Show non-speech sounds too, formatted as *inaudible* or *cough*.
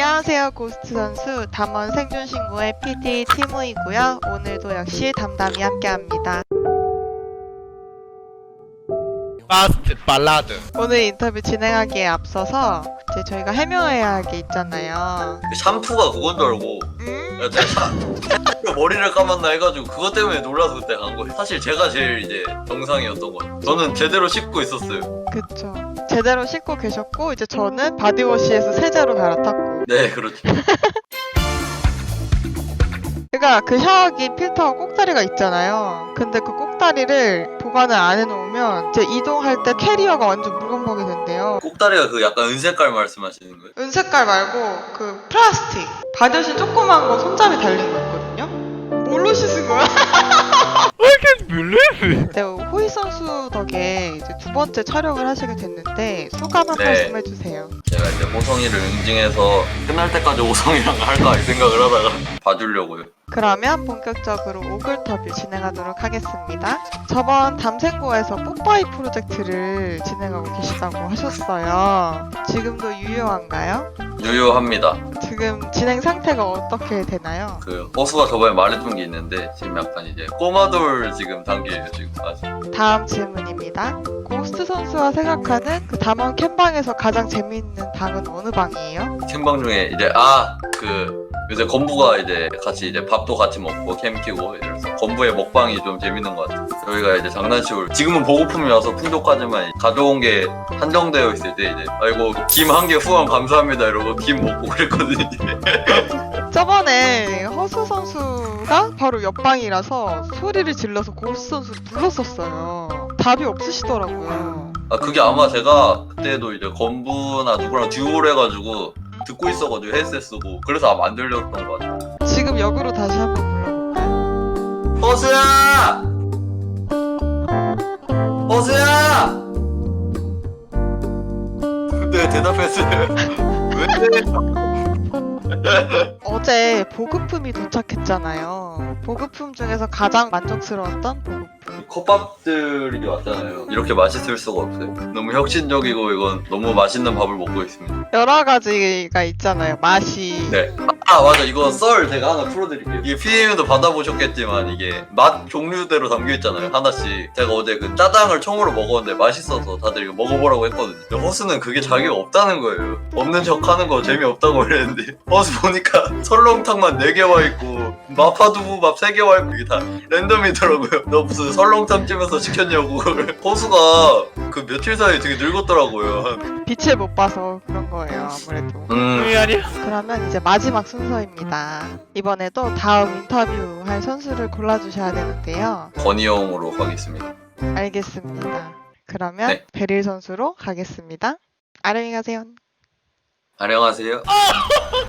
안녕하세요 고스트 선수 담원 생존 신고의 PT 티모이고요. 오늘도 역시 담담이 함께합니다. 파스트 발라드 오늘 인터뷰 진행하기에 앞서서 이제 저희가 해명해야 할 게 있잖아요. 그 샴푸가 그건 줄 알고 음? 야, 제가 머리를 감았나 해가지고 그것 때문에 놀라서 그때 간 거예요. 사실 제가 제일 이제 정상이었던 거예요. 저는 제대로 씻고 있었어요. 그쵸. 제대로 씻고 계셨고 이제 저는 바디워시에서 세제로 갈아탔고. 네, 그렇죠. *laughs* 그러니까 그 샤워기 필터 꼭다리가 있잖아요. 근데 그 꼭다리를 보관을 안 해놓으면 이제 이동할 때 캐리어가 완전 물건먹이 된대요. 꼭다리가 그 약간 은색깔 말씀하시는 거예요? 은색깔 말고 그 플라스틱 바디워시 조그만 거 손잡이 달린 거 있거든요? 뭘로 씻은 거야? *laughs* 블레스 네, 호이 선수 덕에 이제 두 번째 촬영을 하시게 됐는데 소감 한 네. 말씀 해주세요. 제가 이제 호성이를 응징해서 끝날 때까지 호성이랑 할까 이 생각을 하다가 봐주려고요. 그러면 본격적으로 오글터뷰 진행하도록 하겠습니다. 저번 담생고에서 뽀빠이 프로젝트를 진행하고 계시다고 하셨어요. 지금도 유효한가요? 유효합니다. 지금 진행 상태가 어떻게 되나요? 그 호수가 저번에 말해준 게 있는데 지금 약간 이제 꼬마돌 지금 단계예요 지금 아직. 다음 질문입니다. 고스트 선수가 생각하는 그 담원 캠방에서 가장 재미있는 방은 어느 방이에요? 생방 중에 이제 아 그 요새 건부가 이제 같이 이제 밥도 같이 먹고 캠 키고 이래서 건부의 먹방이 좀 재밌는 것 같아요. 저희가 이제 장난치고 지금은 보고품이라서 풍족하지만 가져온 게 한정되어 있을 때 이제 아이고 김 한 개 후원 감사합니다 이러고 김 먹고 그랬거든요. *laughs* 저번에 허수 선수가 바로 옆방이라서 소리를 질러서 고스트 선수를 불렀었어요. 답이 없으시더라고요. 아 그게 아마 제가 그때도 이제 건부나 누구랑 듀오를 해가지고 듣고 있어가지고 헤드셋 쓰고 그래서 아마 안 들렸던 것 같아요. 지금 역으로 다시 한번 불러볼까요? 허수야! 허수야! 네 대답했어요. *laughs* 왜? 어제 보급품이 도착했잖아요. 보급품 중에서 가장 만족스러웠던 보급품. 컵밥들이 왔잖아요. 이렇게 맛있을 수가 없어요. 너무 혁신적이고 이건 너무 맛있는 밥을 먹고 있습니다. 여러 가지가 있잖아요. 맛이. 네. 아 맞아 이거 썰 제가 하나 풀어드릴게요. 이게 PM도 받아보셨겠지만 이게 맛 종류대로 담겨 있잖아요 하나씩. 제가 어제 그 짜장을 총으로 먹었는데 맛있어서 다들 이거 먹어보라고 했거든요. 근데 허수는 그게 자기가 없다는 거예요. 없는 척 하는 거 재미없다고 그랬는데 *laughs* 허수 보니까 설렁탕만 4개 와 있고 마파두부 밥 3개 와 있고 이게 다 랜덤이더라고요. 너 무슨 설렁탕집에서 시켰냐고. *laughs* 허수가 그 며칠 사이에 되게 늙었더라고요. 한- 빛을 못 봐서 그런 거예요. 아무래도. 음. 이 아니야 그러면 이제 마지막 순 서입니다. 이번에도 다음 인터뷰할 선수를 골라주셔야 되는데요. 건희영으로 가겠습니다. 알겠습니다. 그러면 네. 베릴 선수로 가겠습니다. 안녕히 가세요. 안녕하세요. *laughs*